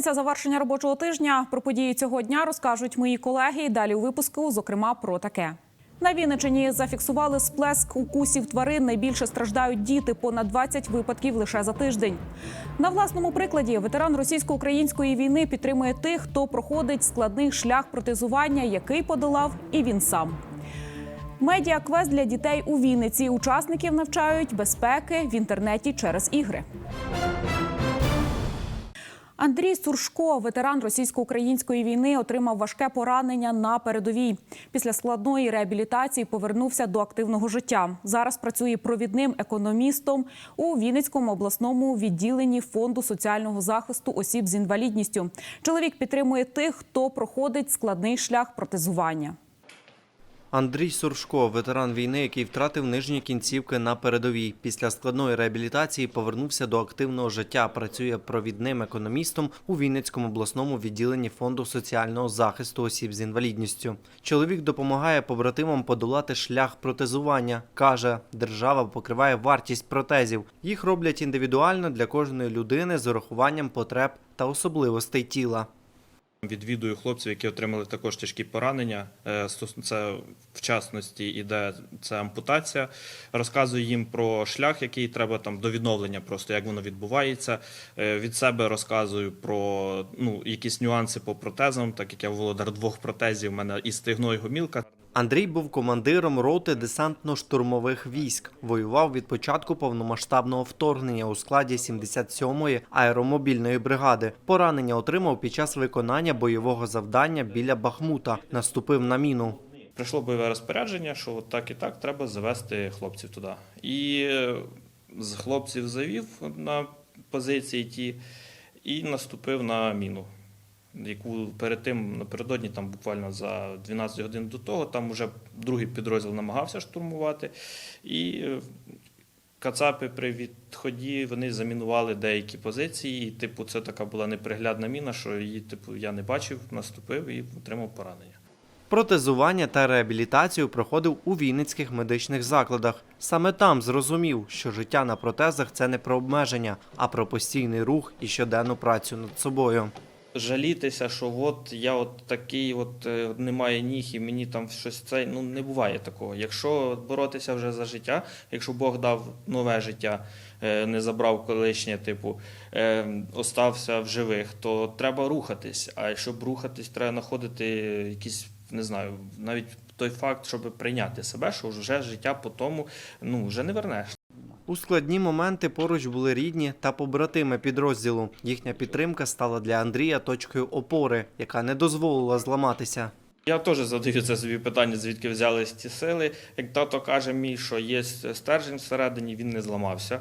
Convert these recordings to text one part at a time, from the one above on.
П'ятниця завершення робочого тижня. Про події цього дня розкажуть мої колеги. Далі у випуску, зокрема, про таке. На Вінничині зафіксували сплеск укусів тварин. Найбільше страждають діти. Понад 20 випадків лише за тиждень. На власному прикладі ветеран російсько-української війни підтримує тих, хто проходить складний шлях протезування, який подолав і він сам. Медіаквест для дітей у Вінниці. Учасників навчають безпеки в інтернеті через ігри. Андрій Суршко, ветеран російсько-української війни, отримав важке поранення на передовій. Після складної реабілітації повернувся до активного життя. Зараз працює провідним економістом у Вінницькому обласному відділенні фонду соціального захисту осіб з інвалідністю. Чоловік підтримує тих, хто проходить складний шлях протезування. Андрій Суршко, ветеран війни, який втратив нижні кінцівки на передовій. Після складної реабілітації повернувся до активного життя. Працює провідним економістом у Вінницькому обласному відділенні фонду соціального захисту осіб з інвалідністю. Чоловік допомагає побратимам подолати шлях протезування. каже, держава покриває вартість протезів. Їх роблять індивідуально для кожної людини з урахуванням потреб та особливостей тіла. Відвідую хлопців, які отримали також тяжкі поранення. Е, Це в частності іде це ампутація. Розказую їм про шлях, який треба там до відновлення, просто як воно відбувається. Е, Від себе розказую про ну, якісь нюанси по протезам, так як я володар двох протезів, у мене і стегно, і гомілка. Андрій був командиром роти десантно-штурмових військ. Воював від початку повномасштабного вторгнення у складі 77-ї аеромобільної бригади. Поранення отримав під час виконання бойового завдання біля Бахмута. Наступив на міну. Прийшло бойове розпорядження, що так і так треба завести хлопців туди. І е, з хлопців завів на позиції ті і наступив на міну, яку перед тим напередодні, там буквально за 12 годин до того, там вже другий підрозділ намагався штурмувати. І е, Кацапи при відході вони замінували деякі позиції. І, типу, це така була неприглядна міна, що її, типу, я не бачив, наступив і отримав поранення. Протезування та реабілітацію проходив у вінницьких медичних закладах. Саме там зрозумів, що життя на протезах це не про обмеження, а про постійний рух і щоденну працю над собою. Жалітися, що от я от такий, от е, немає ніг, і мені там щось це ну не буває такого. Якщо боротися вже за життя, якщо Бог дав нове життя, е, не забрав колишнє, типу, е, остався в живих, то треба рухатись. А щоб рухатись, треба знаходити якісь, не знаю, навіть той факт, щоб прийняти себе, що вже життя по тому ну вже не вернеш. У складні моменти поруч були рідні та побратими підрозділу. Їхня підтримка стала для Андрія точкою опори, яка не дозволила зламатися. Я теж задаю це собі питання, звідки взялись ті сили. Як тато каже мій, що є стержень всередині, він не зламався.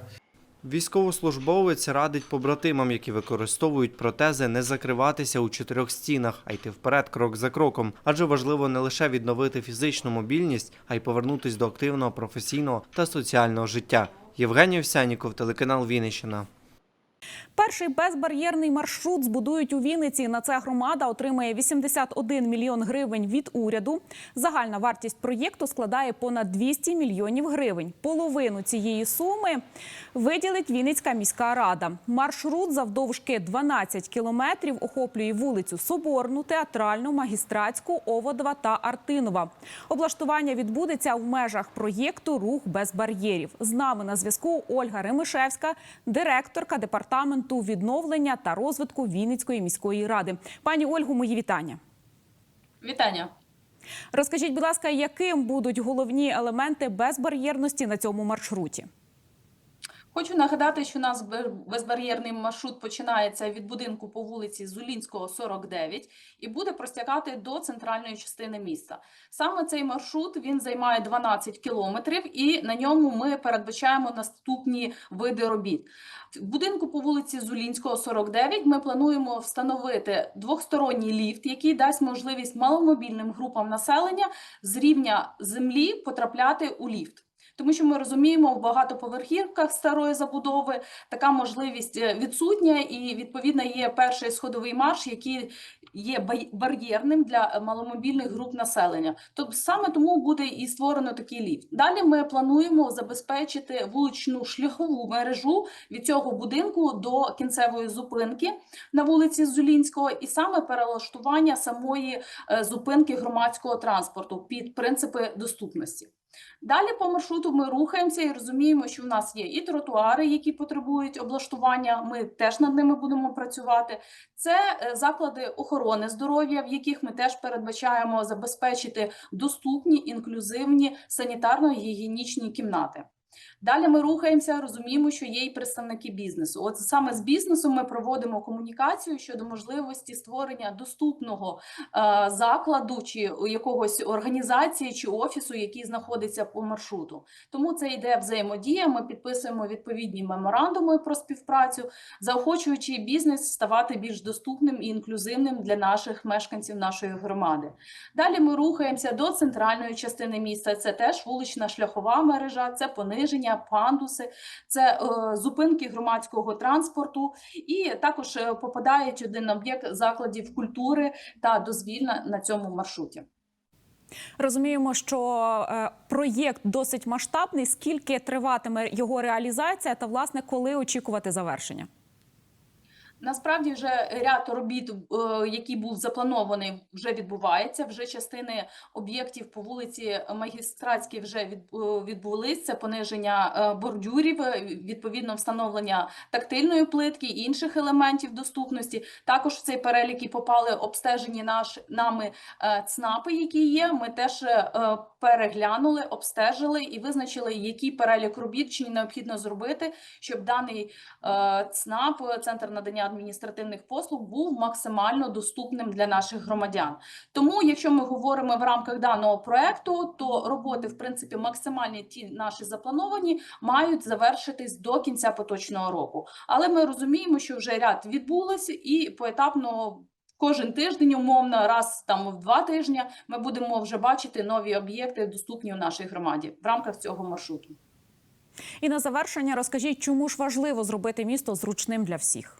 Військовослужбовець радить побратимам, які використовують протези, не закриватися у чотирьох стінах, а йти вперед крок за кроком. Адже важливо не лише відновити фізичну мобільність, а й повернутись до активного професійного та соціального життя. Євгеній Овсяніков, телеканал Вінниччина. Перший безбар'єрний маршрут збудують у Вінниці. На це громада отримає 81 мільйон гривень від уряду. Загальна вартість проєкту складає понад 200 мільйонів гривень. Половину цієї суми виділить Вінницька міська рада. Маршрут завдовжки 12 кілометрів охоплює вулицю Соборну, Театральну, Магістратську, Оводова та Артинова. Облаштування відбудеться в межах проєкту Рух без бар'єрів. З нами на зв'язку Ольга Ремишевська, директорка департаменту відновлення та розвитку Вінницької міської ради. Пані Ольгу, мої вітання. Вітання. Розкажіть, будь ласка, яким будуть головні елементи безбар'єрності на цьому маршруті? Хочу нагадати, що у нас безбар'єрний маршрут починається від будинку по вулиці Зулінського, 49 і буде простягати до центральної частини міста. Саме цей маршрут він займає 12 кілометрів, і на ньому ми передбачаємо наступні види робіт. В будинку по вулиці Зулінського, 49 ми плануємо встановити двохсторонній ліфт, який дасть можливість маломобільним групам населення з рівня землі потрапляти у ліфт. Тому що ми розуміємо, в багатоповерхівках старої забудови така можливість е, відсутня, і відповідно є перший сходовий марш, який є бар'єрним для маломобільних груп населення. Тобто саме тому буде і створено такий ліфт. Далі ми плануємо забезпечити вуличну шляхову мережу від цього будинку до кінцевої зупинки на вулиці Зулінського, і саме перелаштування самої е, зупинки громадського транспорту під принципи доступності. Далі по маршруту ми рухаємося і розуміємо, що в нас є і тротуари, які потребують облаштування. Ми теж над ними будемо працювати. Це е, заклади охорони здоров'я, в яких ми теж передбачаємо забезпечити доступні, інклюзивні санітарно-гігієнічні кімнати. Далі ми рухаємося, розуміємо, що є і представники бізнесу. От саме з бізнесом ми проводимо комунікацію щодо можливості створення доступного е, закладу чи якогось організації чи офісу, який знаходиться по маршруту. Тому це йде взаємодія. Ми підписуємо відповідні меморандуми про співпрацю, заохочуючи бізнес ставати більш доступним і інклюзивним для наших мешканців нашої громади. Далі ми рухаємося до центральної частини міста. Це теж вулична шляхова мережа, це пониження, пандуси, це е, зупинки громадського транспорту, і також е, попадають один об'єкт закладів культури та дозвілля на цьому маршруті. Розуміємо, що е, проєкт досить масштабний. Скільки триватиме його реалізація, та власне коли очікувати завершення? Насправді вже ряд робіт, е, який був запланований, вже відбувається. Вже частини об'єктів по вулиці Магістратській вже е, відбулись. Це пониження е, бордюрів, відповідно встановлення тактильної плитки і інших елементів доступності. Також в цей перелік і попали обстежені наш нами ЦНАПи, які є. Ми теж переглянули, обстежили і визначили, який перелік робіт чи необхідно зробити, щоб даний ЦНАП, центр надання адміністративних послуг, був максимально доступним для наших громадян. Тому, якщо ми говоримо в рамках даного проекту, то роботи, в принципі, максимальні ті наші заплановані, мають завершитись до кінця поточного року. Але ми розуміємо, що вже ряд відбулося і поетапно. Кожен тиждень, умовно, раз там в два тижні, ми будемо вже бачити нові об'єкти, доступні у нашій громаді в рамках цього маршруту. І на завершення розкажіть, чому ж важливо зробити місто зручним для всіх?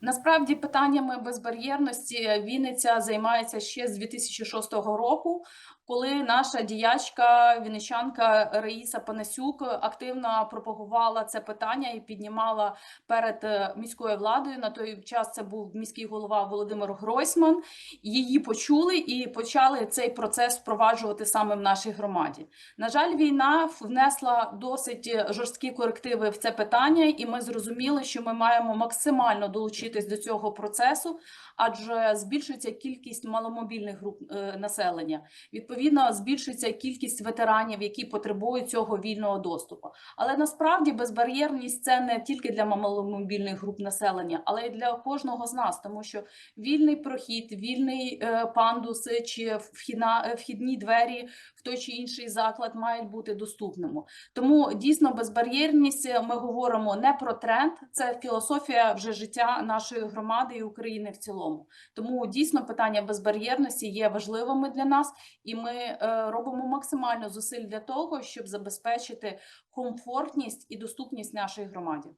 Насправді питаннями безбар'єрності Вінниця займається ще з 2006 року, коли наша діячка вінничанка Раїса Панасюк активно пропагувала це питання і піднімала перед е, міською владою. На той час це був міський голова Володимир Гройсман. Її почули і почали цей процес впроваджувати саме в нашій громаді. На жаль, війна внесла досить е, жорсткі корективи в це питання, і ми зрозуміли, що ми маємо максимально долучитись до цього процесу, адже збільшується кількість маломобільних груп е, населення. Відповідно, збільшується кількість ветеранів, які потребують цього вільного доступу. Але насправді безбар'єрність це не тільки для маломобільних груп населення, але й для кожного з нас, тому що вільний прохід, вільний е, пандус чи вхідна, е, вхідні двері в той чи інший заклад мають бути доступними. Тому дійсно безбар'єрність ми говоримо не про тренд, це філософія вже життя нашої громади і України в цілому. Тому дійсно питання безбар'єрності є важливими для нас, і ми е, робимо максимально зусиль для того, щоб забезпечити комфортність і доступність нашій громаді.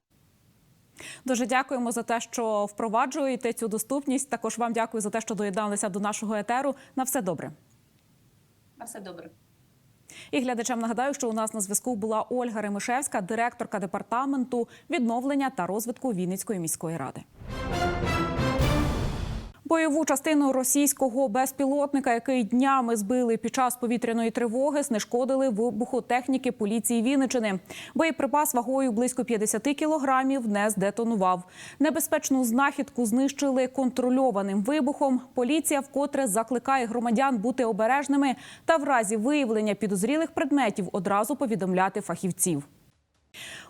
Дуже дякуємо за те, що впроваджуєте цю доступність. Також вам дякую за те, що доєдналися до нашого етеру. На все добре. На все добре. І глядачам нагадаю, що у нас на зв'язку була Ольга Ремишевська, директорка департаменту відновлення та розвитку Вінницької міської ради. Бойову частину російського безпілотника, який днями збили під час повітряної тривоги, знешкодили вибухотехніки поліції Вінничини. Боєприпас вагою близько 50 кілограмів не здетонував. Небезпечну знахідку знищили контрольованим вибухом. Поліція вкотре закликає громадян бути обережними та в разі виявлення підозрілих предметів одразу повідомляти фахівців.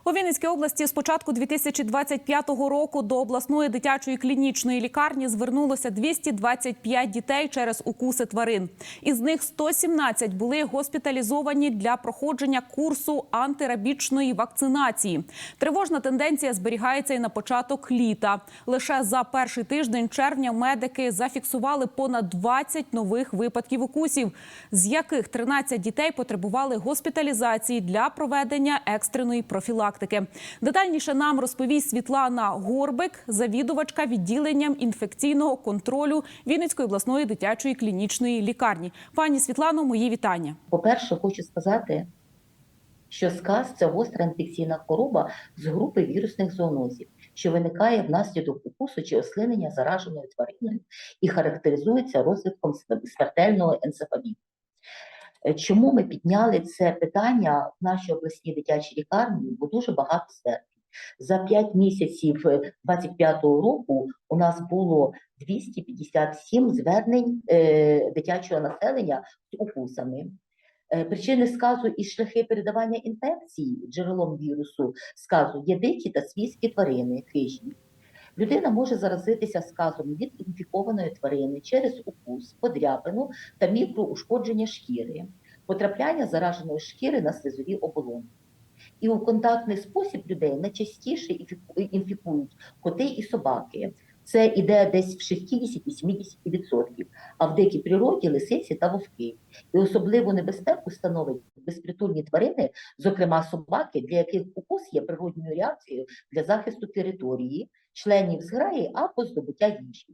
У Вінницькій області з початку 2025 року до обласної дитячої клінічної лікарні звернулося 225 дітей через укуси тварин. Із них 117 були госпіталізовані для проходження курсу антирабічної вакцинації. Тривожна тенденція зберігається і на початок літа. Лише за перший тиждень червня медики зафіксували понад 20 нових випадків укусів, з яких 13 дітей потребували госпіталізації для проведення екстреної профілактики. Детальніше нам розповість Світлана Горбик, завідувачка відділенням інфекційного контролю Вінницької обласної дитячої клінічної лікарні. Пані Світлано, мої вітання. По-перше, хочу сказати, що сказ це гостра інфекційна хвороба з групи вірусних зоонозів, що виникає внаслідок укусу чи ослинення зараженою твариною і характеризується розвитком смертельного енцефаліту. Е, Чому ми підняли це питання в нашій обласній дитячій лікарні? Бо дуже багато звернень. За 5 місяців 2025 року у нас було 257 звернень е, дитячого населення з укусами. Е, Причини сказу і шляхи передавання інфекції джерелом вірусу сказу є дикі та свійські тварини, хижі. Людина може заразитися сказом від інфікованої тварини через укус, подряпину та мікроушкодження шкіри, потрапляння зараженої шкіри на слизові оболонки. І у контактний спосіб людей найчастіше інфіку- інфікують коти і собаки. Це іде десь в 60-80%, а в дикій природі лисиці та вовки. І особливу небезпеку становить безпритульні тварини, зокрема собаки, для яких укус є природньою реакцією для захисту території, членів зграї або здобуття їжі.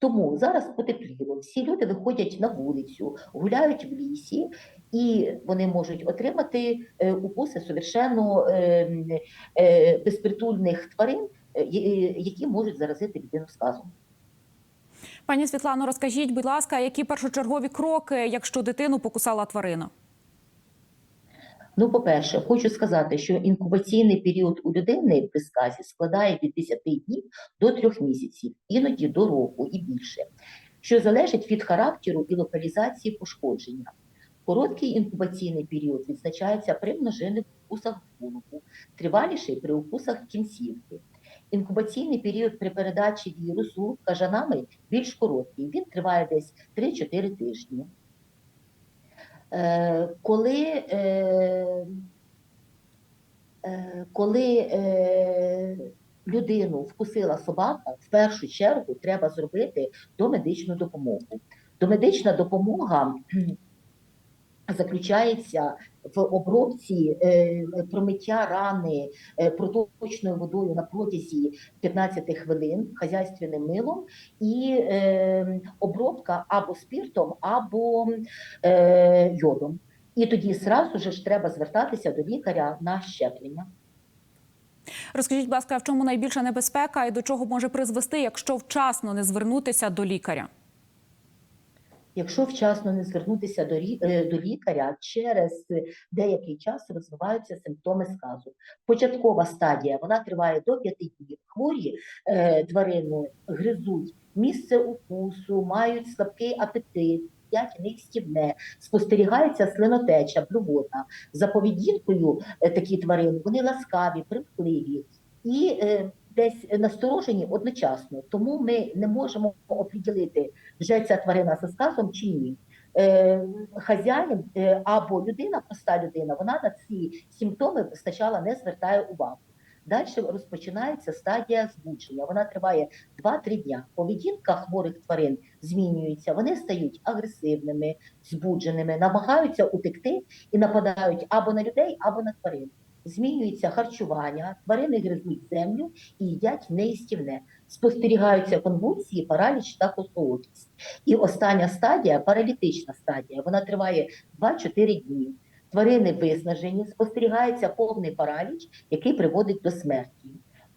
Тому зараз потепліло, всі люди виходять на вулицю, гуляють в лісі, і вони можуть отримати е, укуси совершенно е, м, е, безпритульних тварин, е, які можуть заразити людину сказом. Пані Світлано, розкажіть, будь ласка, які першочергові кроки, якщо дитину покусала тварина? Ну, по-перше, хочу сказати, що інкубаційний період у людини при сказі складає від 10 днів до 3 місяців, іноді до року і більше, що залежить від характеру і локалізації пошкодження. Короткий інкубаційний період відзначається при множинних укусах голову, триваліший при укусах кінцівки. Інкубаційний період при передачі вірусу кажанами більш короткий, він триває десь 3-4 тижні. Е, коли е, е, коли людину вкусила собака, в першу чергу треба зробити домедичну допомогу. Домедична допомога заключається в обробці е, промиття рани е, проточною водою на протязі 15 хвилин хазяйственним милом і е, обробка або спіртом, або йодом. І тоді зразу ж треба звертатися до лікаря на щеплення. Розкажіть, будь ласка, в чому найбільша небезпека і до чого може призвести, якщо вчасно не звернутися до лікаря? Якщо вчасно не звернутися до, е, до лікаря, через деякий час розвиваються симптоми сказу. Початкова стадія вона триває до 5 днів. Хворі е, тварини гризуть місце укусу, мають слабкий апетит. їдять в них стівне, спостерігається слинотеча, блювота. За поведінкою е, такі тварини вони ласкаві, примхливі і е, десь насторожені одночасно. Тому ми не можемо оприділити, вже ця тварина зі сказом чи ні. Е, хазяїн е, або людина, проста людина, вона на ці симптоми спочатку не звертає увагу. Далі розпочинається стадія збудження. Вона триває 2-3 дня. Поведінка хворих тварин змінюється, вони стають агресивними, збудженими, намагаються утекти і нападають або на людей, або на тварин. Змінюється харчування, тварини гризуть землю і їдять неїстівне. Спостерігаються конвульсії, параліч та косоокість. І остання стадія паралітична стадія. Вона триває 2-4 дні. Тварини виснажені, спостерігається повний параліч, який приводить до смерті.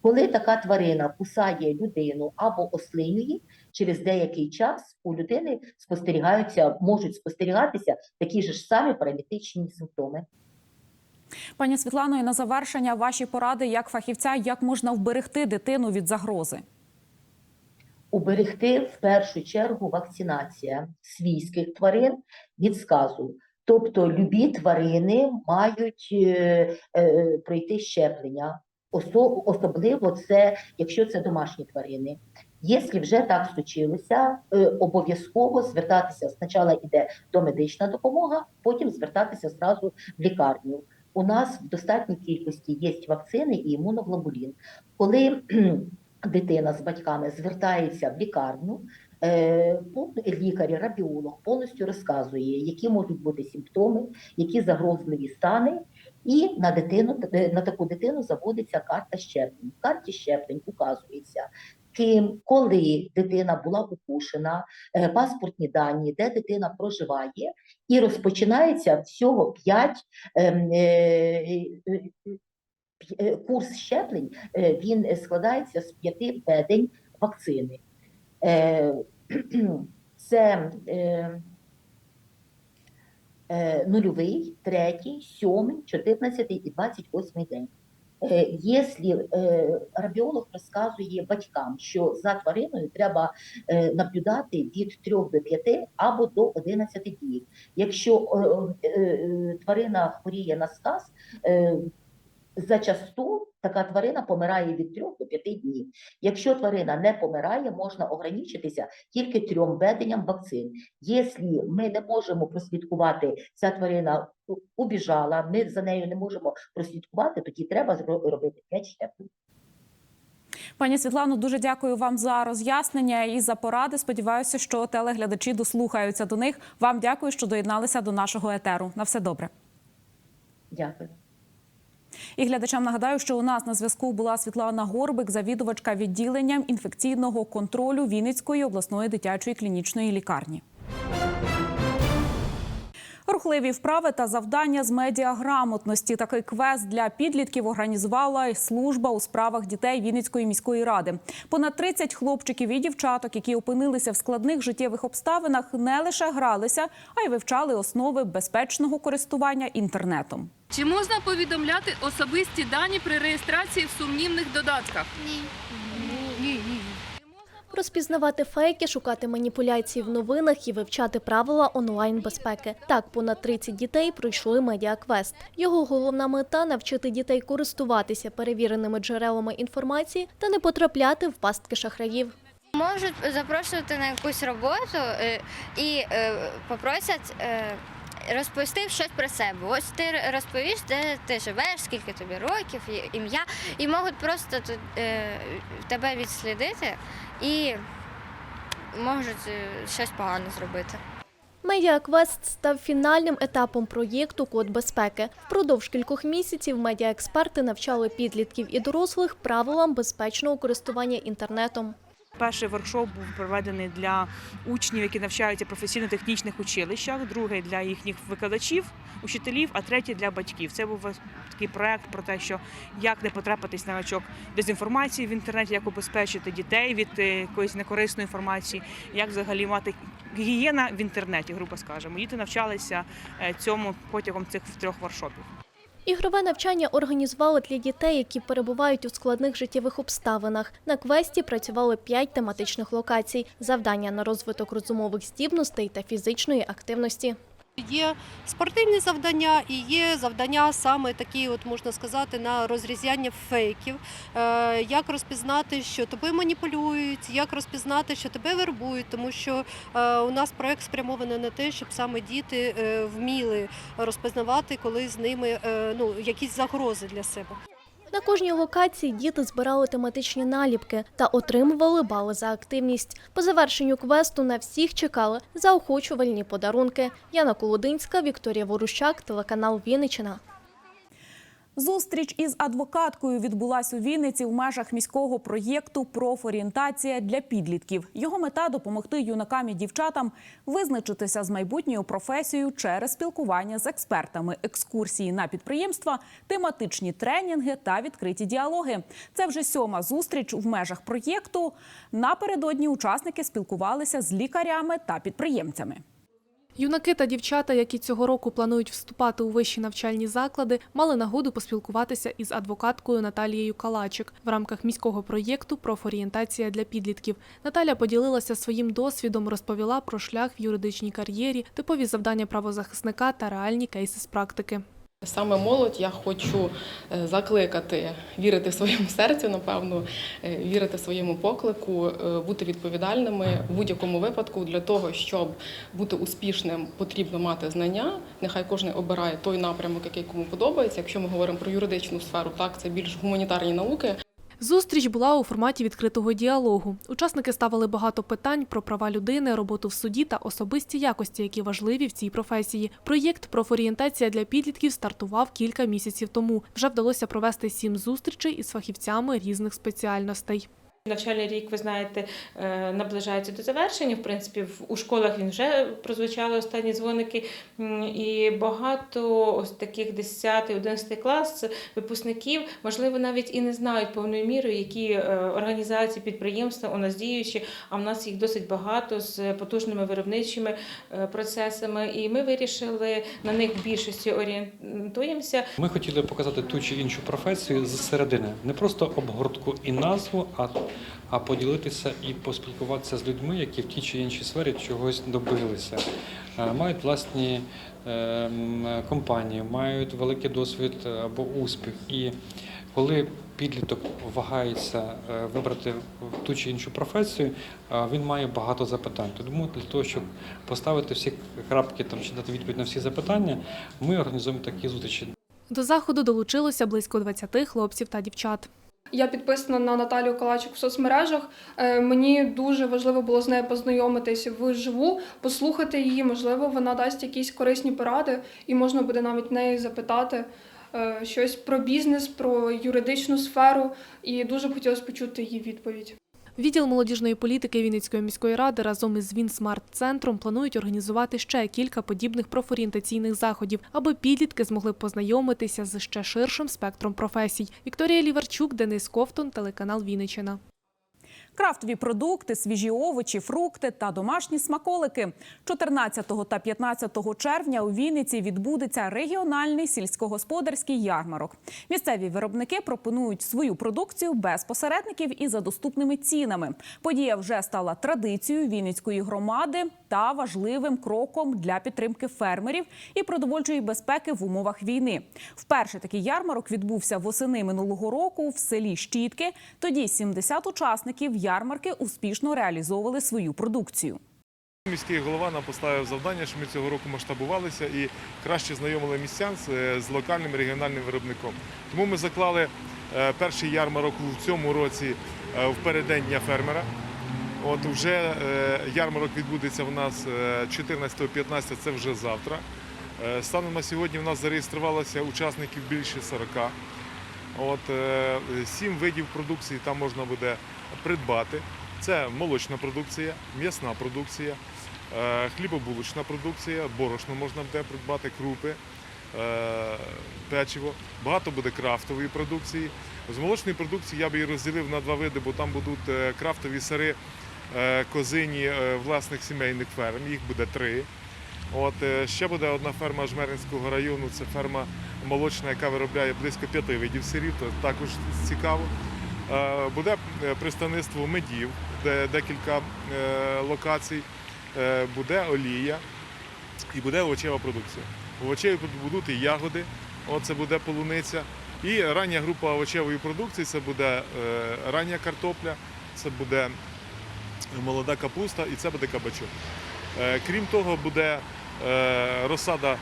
Коли така тварина кусає людину або ослинює, через деякий час у людини спостерігаються, можуть спостерігатися такі ж самі паралітичні симптоми. Пані Світлано, і на завершення ваші поради як фахівця, як можна вберегти дитину від загрози? Уберегти в першу чергу вакцинація свійських тварин від сказу. Тобто любі тварини мають е, е, пройти щеплення. Осо- Особливо це, якщо це домашні тварини. Якщо вже так случилося, е, обов'язково звертатися спочатку йде домедична допомога, потім звертатися зразу в лікарню. У нас в достатній кількості є вакцини і імуноглобулін. Коли дитина з батьками звертається в лікарню, е, лікар, рабіолог повністю розказує, які можуть бути симптоми, які загрозливі стани, і на дитину е, на таку дитину заводиться карта щеплень. В карті щеплень указується. Ким, коли дитина була укушена, е, паспортні дані, де дитина проживає, і розпочинається всього 5 курс щеплень. е, Він складається з п'яти ведень вакцини. Е, Це е, е, нульовий, третій, сьомий, чотирнадцятий і двадцять восьмий день. Е, Якщо е, рабіолог розказує батькам, що за твариною треба е, наблюдати від 3 до 5 або до 11 днів. Якщо е, е, е, тварина хворіє на сказ, е, зачасту така тварина помирає від 3 до 5 днів. Якщо тварина не помирає, можна ограничитися тільки трьом введенням вакцин. Якщо ми не можемо прослідкувати, ця тварина убіжала, ми за нею не можемо прослідкувати, тоді треба робити 5 щеплень. Пані Світлано, дуже дякую вам за роз'яснення і за поради. Сподіваюся, що телеглядачі дослухаються до них. Вам дякую, що доєдналися до нашого етеру. На все добре. Дякую. І глядачам нагадаю, що у нас на зв'язку була Світлана Горбик, завідувачка відділенням інфекційного контролю Вінницької обласної дитячої клінічної лікарні. Рухливі вправи та завдання з медіаграмотності. Такий квест для підлітків організувала й служба у справах дітей Вінницької міської ради. Понад 30 хлопчиків і дівчаток, які опинилися в складних життєвих обставинах, не лише гралися, а й вивчали основи безпечного користування інтернетом. Чи можна повідомляти особисті дані при реєстрації в сумнівних додатках? Розпізнавати фейки, шукати маніпуляції в новинах і вивчати правила онлайн безпеки. Так, понад 30 дітей пройшли медіаквест. Його головна мета навчити дітей користуватися перевіреними джерелами інформації та не потрапляти в пастки шахраїв. Можуть запрошувати на якусь роботу е, і е, попросять е, розповісти щось про себе. Ось ти розповіш, де ти живеш, скільки тобі років, ім'я, і можуть просто тут, е, тебе відслідити і можуть е, щось погане зробити. Медіаквест став фінальним етапом проєкту Код безпеки. Впродовж кількох місяців медіаексперти навчали підлітків і дорослих правилам безпечного користування інтернетом. Перший воркшоп був проведений для учнів, які навчаються професійно-технічних училищах, другий для їхніх викладачів, учителів, а третій для батьків. Це був такий проект про те, що як не потрапитись на гачок дезінформації в інтернеті, як убезпечити дітей від е, якоїсь некорисної інформації, як взагалі мати гігієна в інтернеті, грубо скажемо. Діти навчалися е, цьому протягом цих трьох воркшопів. Ігрове навчання організували для дітей, які перебувають у складних життєвих обставинах. На квесті працювали п'ять тематичних локацій: завдання на розвиток розумових здібностей та фізичної активності. Є спортивні завдання і є завдання саме такі, от можна сказати, на розрізання фейків. Е, як розпізнати, що тобою маніпулюють, як розпізнати, що тебе вербують, тому що е, у нас проект спрямований на те, щоб саме діти е, вміли розпізнавати, коли з ними ну, якісь загрози для себе. На кожній локації діти збирали тематичні наліпки та отримували бали за активність. По завершенню квесту на всіх чекали заохочувальні подарунки. Яна Колодинська, Вікторія Ворущак, телеканал Вінниччина. Зустріч із адвокаткою відбулась у Вінниці в межах міського проєкту «Профорієнтація для підлітків. Його мета допомогти юнакам і дівчатам визначитися з майбутньою професією через спілкування з експертами, екскурсії на підприємства, тематичні тренінги та відкриті діалоги. Це вже сьома зустріч в межах проєкту. Напередодні учасники спілкувалися з лікарями та підприємцями. Юнаки та дівчата, які цього року планують вступати у вищі навчальні заклади, мали нагоду поспілкуватися із адвокаткою Наталією Калачик в рамках міського проєкту «Профорієнтація для підлітків». Наталя поділилася своїм досвідом, розповіла про шлях в юридичній кар'єрі, типові завдання правозахисника та реальні кейси з практики. Саме молодь я хочу е, закликати вірити своєму серцю, напевно, е, вірити своєму поклику, е, бути відповідальними в будь-якому випадку для того, щоб бути успішним, потрібно мати знання. Нехай кожен обирає той напрямок, який кому подобається. Якщо ми говоримо про юридичну сферу, так це більш гуманітарні науки. Зустріч була у форматі відкритого діалогу. Учасники ставили багато питань про права людини, роботу в суді та особисті якості, які важливі в цій професії. Проєкт «Профорієнтація для підлітків стартував кілька місяців тому. Вже вдалося провести сім зустрічей із фахівцями різних спеціальностей. Навчальний рік, ви знаєте, е, наближається до завершення. В принципі, у школах він вже прозвучали останні дзвоники. І багато ось таких 10-11 клас випускників, можливо, навіть і не знають повною мірою, які е, організації, підприємства у нас діючі, а в нас їх досить багато з потужними виробничими е, процесами. І ми вирішили на них в більшості орієнтуємося. Ми хотіли показати ту чи іншу професію з середини, не просто обгортку і назву, а, а поділитися і поспілкуватися з людьми, які в тій чи іншій сфері чогось добилися, Е, мають власні е, компанії, мають великий досвід або успіх. І коли підліток вагається е, вибрати ту чи іншу професію, е, він має багато запитань. Тому для того, щоб поставити всі крапки там чи дати відповідь на всі запитання, ми організуємо такі зустрічі. До заходу долучилося близько 20 хлопців та дівчат. Я підписана на Наталію Калачик в соцмережах. Е, Мені дуже важливо було з нею познайомитись вживу, послухати її. Можливо, вона дасть якісь корисні поради, і можна буде навіть неї запитати е, щось про бізнес, про юридичну сферу. І дуже б хотілося почути її відповідь. Відділ молодіжної політики Вінницької міської ради разом із Вінсмарт-центром планують організувати ще кілька подібних профорієнтаційних заходів, аби підлітки змогли познайомитися з ще ширшим спектром професій. Вікторія Ліварчук, Денис Ковтун, телеканал Вінниччина. Крафтові продукти, свіжі овочі, фрукти та домашні смаколики. 14 та 15 червня у Вінниці відбудеться регіональний сільськогосподарський ярмарок. Місцеві виробники пропонують свою продукцію без посередників і за доступними цінами. Подія вже стала традицією Вінницької громади та важливим кроком для підтримки фермерів і продовольчої безпеки в умовах війни. Вперше такий ярмарок відбувся восени минулого року в селі Щітки. Тоді 70 учасників ярмарки успішно реалізовували свою продукцію. Міський голова нам поставив завдання, що ми цього року масштабувалися і краще знайомили містян з, з локальним регіональним виробником. Тому ми заклали е, перший ярмарок у цьому році е, в переддень Дня фермера. От вже е, ярмарок відбудеться в нас е, 14-15, це вже завтра. Е, Станом на сьогодні в нас зареєструвалося учасників більше 40. От е, сім видів продукції там можна буде придбати. Це молочна продукція, м'ясна продукція, е, хлібобулочна продукція, борошно можна буде придбати, крупи, е, печиво. Багато буде крафтової продукції. З молочної продукції я би її розділив на два види, бо там будуть крафтові сири козині власних сімейних ферм, їх буде три. От ще буде одна ферма Жмеринського району. Це ферма молочна, яка виробляє близько п'яти видів сирів. То також цікаво. Е, Буде е, представництво медів, де декілька е, локацій. Буде олія і буде овочева продукція. Овочеві будуть і ягоди. От це буде полуниця. І рання група овочевої продукції це буде рання картопля, це буде молода капуста і це буде кабачок. Крім того, буде розсада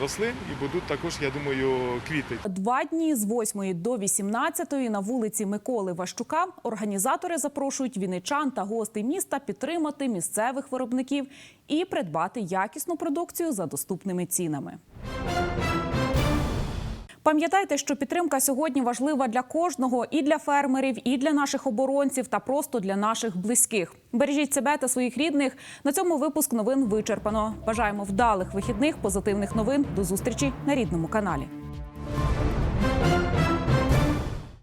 рослин і будуть також, я думаю, квіти. Два дні з 8 до 18 на вулиці Миколи Ващука організатори запрошують віничан та гостей міста підтримати місцевих виробників і придбати якісну продукцію за доступними цінами. Пам'ятайте, що підтримка сьогодні важлива для кожного і для фермерів, і для наших оборонців, та просто для наших близьких. Бережіть себе та своїх рідних. На цьому випуск новин вичерпано. Бажаємо вдалих вихідних, позитивних новин. До зустрічі на рідному каналі.